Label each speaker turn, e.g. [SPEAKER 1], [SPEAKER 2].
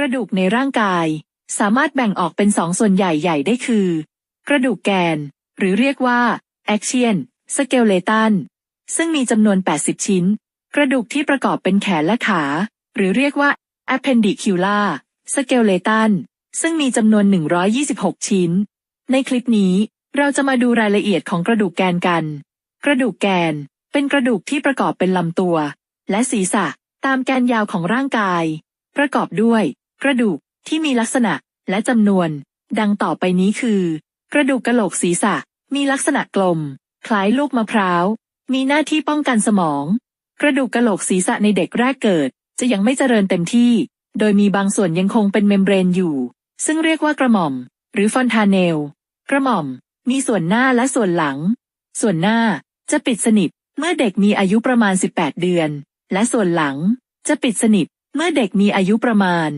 [SPEAKER 1] ระดูกในร่างกาย สามารถแบ่งออกเป็นสองส่วนใหญ่ๆได้คือ กระดูกแกน หรือเรียกว่า action skeleton ซึ่งมีจำนวน 80 ชิ้น กระดูกที่ประกอบเป็นแขนและขา หรือเรียกว่า appendicular skeleton ซึ่งมีจำนวน 126 ชิ้น ในคลิปนี้เราจะมาดูรายละเอียดของกระดูกแกนกัน กระดูกแกน เป็นกระดูกที่ประกอบเป็นลำตัว และศีรษะตามแกนยาวของร่างกาย ประกอบด้วย กระดูกที่มีลักษณะและจำนวน ดังต่อไปนี้คือ กระดูกกะโหลกศีรษะ มีลักษณะกลม คล้ายลูกมะพร้าว มีหน้าที่ป้องกันสมอง กระดูกกะโหลกศีรษะในเด็กแรกเกิด จะยังไม่เจริญเต็มที่ โดยมีบางส่วนยังคงเป็นเมมเบรนอยู่ ซึ่งเรียกว่ากระหม่อม หรือฟอนทาเนล กระหม่อม มีส่วนหน้าและส่วนหลัง ส่วนหน้าจะปิดสนิทเมื่อเด็กมีอายุประมาณ 18 เดือน และส่วนหลังจะปิดสนิทเมื่อเด็กมีอายุประมาณ